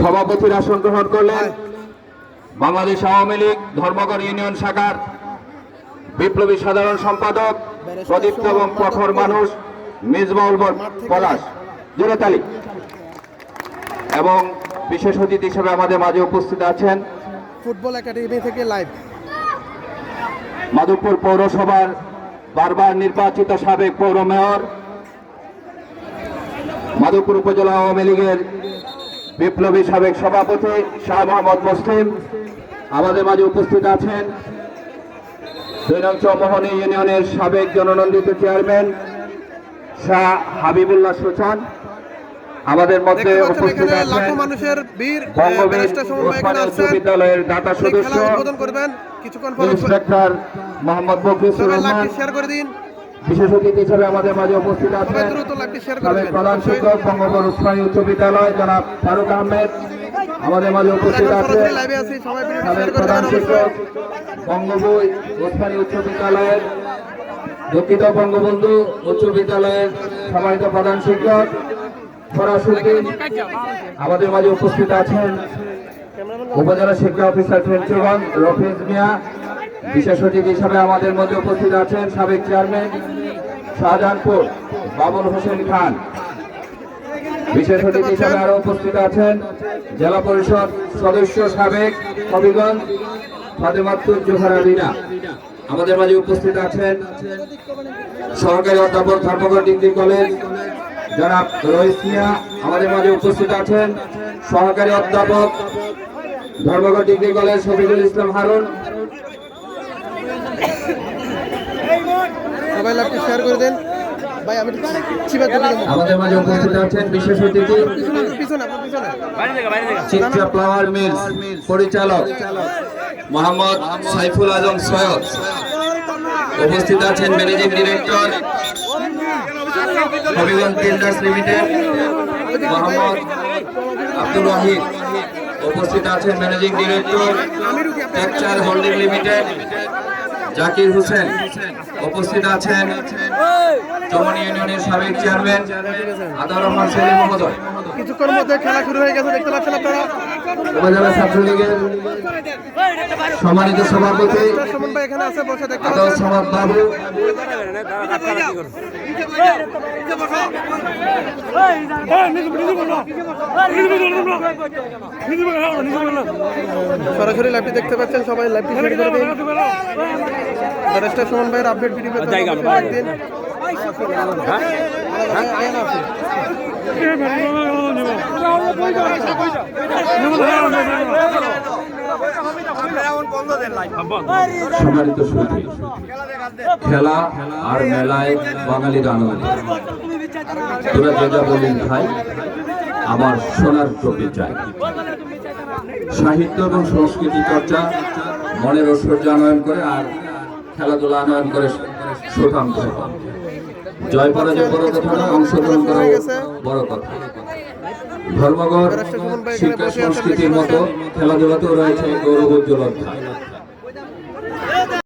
সভাপতির আসন গ্রহণ করলেন বাংলাদেশ আওয়ামী লীগ ধর্মগড় ইউনিয়ন শাখার বিপ্লবী সাধারণ সম্পাদক প্রদীপ্ত এবং প্রখর মানুষ মিজবাউল পলাশ। জোরতালি এবং বিশেষ অতিথি হিসেবে আমাদের মাঝে উপস্থিত আছেন ফুটবল একাডেমি থেকে লাইভ। মাধবপুর পৌরসভার বারবার নির্বাচিত সাবেক পৌর মেয়র মাধবপুর উপজেলা আওয়ামী লীগের বিপ্লবী সাবেক সভাপতি শাহ মোহাম্মদ মুসলিম আমাদের মাঝে উপস্থিত আছেন। দুই নং চৌমোহনী ইউনিয়নের সাবেক জননন্দিত চেয়ারম্যান শাহ হাবিবুল্লাহ সুচান আমাদের মধ্যে উপস্থিত আছেন লাখো মানুষের ভিড় বঙ্গবীর ব্যারিস্টার সমন্বয় ওসমান এখানে উচ্চ আসছেন। বিদ্যালয়ের দাতা সদস্য কিছুক্ষণ ইন্সপেক্টর মোহাম্মদ বকিসুর রহমান শেয়ার করে দিন। বিশেষ অতিথি হিসেবে আমাদের মাঝে উপস্থিত আছেন সাবেক প্রধান শিক্ষক বঙ্গবন্ধু উসমানী উচ্চ বিদ্যালয় জনাব ফারুক আহমেদ আমাদের মাঝে উপস্থিত আছেন। সাবেক প্রধান শিক্ষক বঙ্গবই উসমানী উচ্চ বিদ্যালয়ের দক্ষিণ বঙ্গবন্ধু উচ্চ বিদ্যালয়ের সম্মানিত প্রধান শিক্ষক ফরাসুদ্দিন আমাদের মাঝে উপস্থিত আছেন উপজেলা শিক্ষা অফিসার ফেন্সিগঞ্জ রফিজ মিয়া। বিশেষ অতিথি হিসাবে আমাদের মধ্যে উপস্থিত আছেন সাবেক চেয়ারম্যান শাহজাহানপুর বাবুল হোসেন খান। বিশেষ অতিথি হিসাবে আরও উপস্থিত আছেন জেলা পরিষদ সদস্য সাবেক হবিগঞ্জ ফাতেমাতুর জোহরা রিনা আমাদের মাঝে উপস্থিত আছেন সহকারী অধ্যাপক ধর্মগড় ডিগ্রি কলেজ জনাব রহিস আমাদের মাঝে উপস্থিত আছেন সহকারী অধ্যাপক ধর্মগড় ডিগ্রি কলেজ শফিকুল ইসলাম হারুন। সবাই লাইভটি শেয়ার করে দেন। ভাই আমি চিবা দিতে দেবো আমাদের মাঝে উপস্থিত আছেন বিশেষ অতিথি। চিত্রা ফ্লাওয়ার মিলস পরিচালক। মোহাম্মদ সাইফুল আজম সৈয়দ। উপস্থিত আছেন managing director Habiganj builders limited Mohammad Abdur Rahim. উপস্থিত আছেন managing director texture holding limited Zakir Hossain উপস্থিত আছেন চমনি ইউনিয়নের সাবেক চেয়ারম্যান আদার রহমান সেলিম মহোদয়। কিছুক্ষণের মধ্যে খেলা শুরু হয়ে গেছে দেখতে পাচ্ছেন আপনারা। উপজেলা ছাত্রলীগের সম্মানিত সভাপতি আদর সমাদ বাবু। সরাসরি লাইভটি দেখতে পাচ্ছেন সবাই লাইভটি শেয়ার করে দিন ব্যারিস্টার সুমন ভাইয়ের আপডেট ভিডিও পেতে দিন খেলা আর মেলায় বাঙালির আনন্দ তোরা যে যা বলিস ভাই, আমার সোনার ট্রফি চাই। সাহিত্য এবং সংস্কৃতি চর্চা, মনের ঐশ্বর্য আনয়ন করে আর খেলাধুলা আনয়ন করে সুঠাম করে জয় পরাজয় বড় কথা নয়, অংশগ্রহণ করা বড় কথা। ধর্মগড় শিক্ষা, সংস্কৃতির মতো খেলাধুলাতেও রয়েছে গৌরবোজ্জ্বল অধ্যায়।